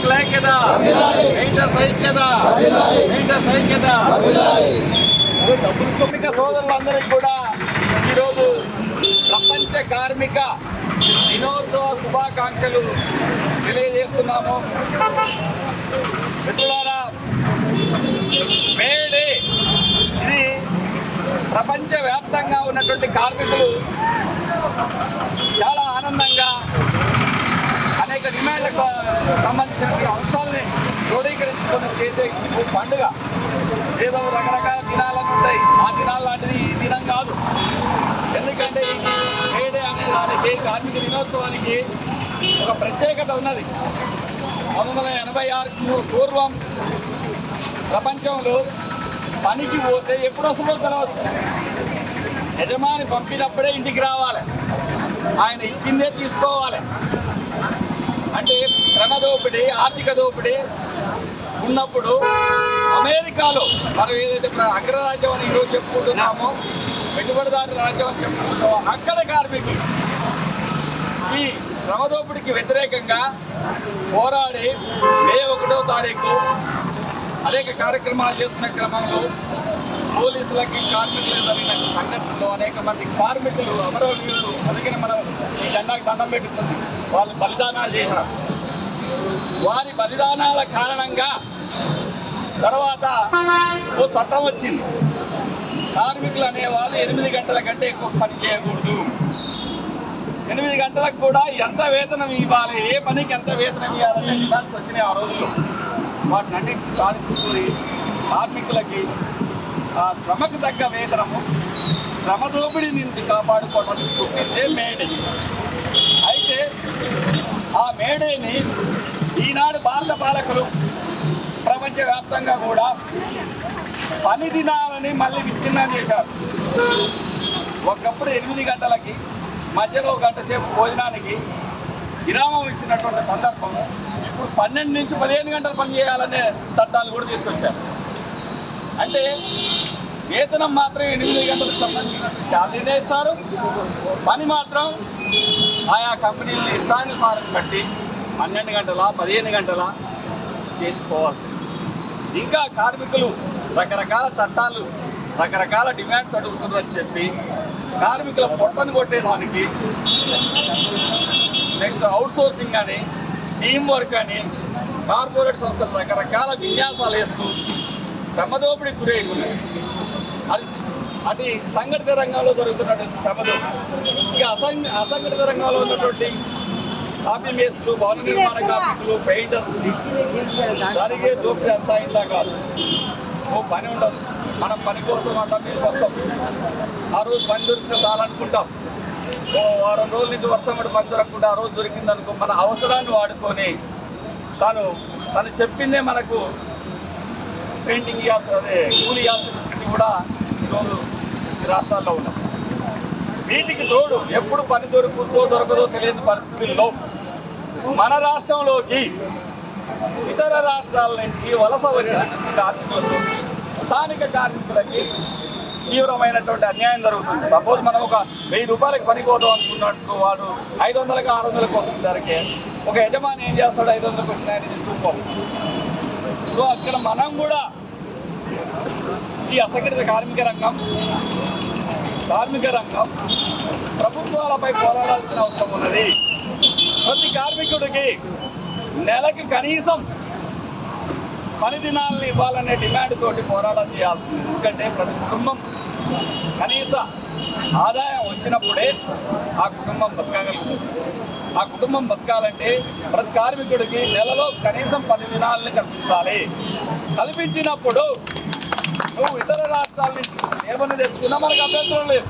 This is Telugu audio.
కార్మికుల ఐక్యత పెయింటర్స్ ఐక్యత పెయింటర్స్ ఐక్యత కార్మిక సోదరులందరికీ కూడా ఈరోజు ప్రపంచ కార్మిక దినోత్సవ శుభాకాంక్షలు తెలియజేస్తున్నాము. మిత్రులారా మేడే ఇది ప్రపంచ వ్యాప్తంగా ఉన్నటువంటి కార్మికులు చేసే పండుగ. ఏదో రకరకాల దినాలను ఉంటాయి. ఆ దినాలు లాంటిది ఈ దినం కాదు. ఎందుకంటే ఈ మేడే అనే దానికి కార్మిక దినోత్సవానికి ఒక ప్రత్యేకత ఉన్నది. పంతొమ్మిది వందల ఎనభై ఆరు పూర్వం ప్రపంచంలో పనికి పోతే ఎప్పుడు వస్తుందో. తెలియదు యజమాని పంపినప్పుడే ఇంటికి రావాలి. ఆయన ఇచ్చిందే తీసుకోవాలి. అంటే శ్రమ దోపిడీ ఆర్థిక దోపిడీ ఉన్నప్పుడు అమెరికాలో మనం ఏదైతే అగ్రరాజ్యం అని ఈరోజు చెప్పుకుంటున్నామో పెట్టుబడిదారు రాజ్యం అని చెప్పుకుంటున్నామో అక్కడ కార్మికులు ఈ శ్రమదోపిడికి వ్యతిరేకంగా పోరాడి మే ఒకటో తారీఖు అనేక కార్యక్రమాలు చేస్తున్న క్రమంలో పోలీసులకి కార్మికులు జరిగిన సంఘర్షణలో అనేక మంది కార్మికులు అమరవీరులు అందుకని మనం ఈ జెండాకి దండం పెట్టుకుంది వాళ్ళు బలిదానాలు చేశారు. వారి బలిదానాల కారణంగా తర్వాత ఓ చట్టం వచ్చింది. కార్మికులు అనేవాళ్ళు ఎనిమిది గంటల కంటే ఎక్కువ పని చేయకూడదు. ఎనిమిది గంటలకు కూడా ఎంత వేతనం ఇవ్వాలి? ఏ పనికి ఎంత వేతనం ఇవ్వాలనే డిమాండ్స్ వచ్చినాయి ఆ రోజుల్లో. వాటిని అన్నింటినీ సాధించుకుని కార్మికులకి ఆ శ్రమకు తగ్గ వేతనము శ్రమ దోపిడీ నుంచి కాపాడుకోవడానికి పుట్టిందే మేడే. అయితే ఆ మేడేని ఈనాడు భారత పాలకులు ప్రపంచవ్యాప్తంగా కూడా పని దినాలని మళ్ళీ విచ్ఛిన్నం చేశారు. ఒకప్పుడు ఎనిమిది గంటలకి మధ్యలో గంట సేపు భోజనానికి విరామం ఇచ్చినటువంటి సందర్భం ఇప్పుడు పన్నెండు నుంచి పదిహేను గంటలు పని చేయాలనే చట్టాలు కూడా తీసుకొచ్చారు. అంటే వేతనం మాత్రం ఎనిమిది గంటలకు సంబంధించినట్టు శాలరీనే ఇస్తారు. పని మాత్రం ఆయా కంపెనీలు ఇష్టానుసారం కట్టి పన్నెండు గంటల పదిహేను గంటల చేసుకోవాల్సింది. ఇంకా కార్మికులు రకరకాల చట్టాలు రకరకాల డిమాండ్స్ అడుగుతున్నారని చెప్పి కార్మికుల పొట్టను కొట్టేదానికి నెక్స్ట్ అవుట్ సోర్సింగ్ అని టీం వర్క్ అని కార్పొరేట్ సంస్థలు రకరకాల విన్యాసాలు వేస్తూ శ్రమదోపిడి గురయ్యున్నాయి అది అది సంఘటిత రంగంలో జరుగుతున్నటువంటి శ్రమదోపిడి. ఇక అసంఘ అసంఘటిత రంగంలో ఉన్నటువంటి కాపీ మేస్టులు భవన నిర్మాణ కార్మికులు పెయింటర్స్ జరిగే దోపిడీ అంతా ఇంత కాదు. ఓ పని ఉండదు. మనం పని కోసం అంట మీకు వస్తాం. ఆ రోజు పని దొరికిన చాలనుకుంటాం ఓ వారం రోజుల నుంచి వర్షం పడి పని దొరకకుండా ఆ రోజు దొరికింది అనుకో మన అవసరాన్ని వాడుకొని తను తను చెప్పిందే మనకు పెయింటింగ్ ఇవ్వాల్సి అదే కూలి ఇవ్వాల్సిన స్థితి కూడా ఈరోజు రాష్ట్రాల్లో ఉన్నాం వీటికి తోడు ఎప్పుడు పని దొరుకుతుందో దొరకదో తెలియని పరిస్థితుల్లో మన రాష్ట్రంలోకి ఇతర రాష్ట్రాల నుంచి వలస వచ్చినటువంటి కార్మికులతో స్థానిక కార్మికులకి తీవ్రమైనటువంటి అన్యాయం జరుగుతుంది. సపోజ్ మనం ఒక వెయ్యి రూపాయలకు పని పోదాం అనుకున్నట్టు వాడు ఐదు వందలకు ఆరు వందలకు వస్తుంది ధరకే. ఒక యజమాని ఏం చేస్తాడు? ఐదు వందలకు వచ్చిన ఆయన సో అక్కడ మనం కూడా ఈ అసంఘటిత కార్మిక రంగం కార్మిక రంగం ప్రభుత్వాలపై పోరాడాల్సిన అవసరం ఉన్నది. ప్రతి కార్మికుడికి నెలకి కనీసం పని దినాలను ఇవ్వాలనే డిమాండ్ తోటి పోరాటం చేయాల్సింది. ఎందుకంటే ప్రతి కుటుంబం కనీస ఆదాయం వచ్చినప్పుడే ఆ కుటుంబం బతకగలుగుతుంది. ఆ కుటుంబం బతకాలంటే ప్రతి కార్మికుడికి నెలలో కనీసం పది దినాలని కల్పించాలి. కల్పించినప్పుడు నువ్వు ఇతర రాష్ట్రాల నుంచి ఏమని తెచ్చుకున్నా మనకు అభ్యంతరం లేదు.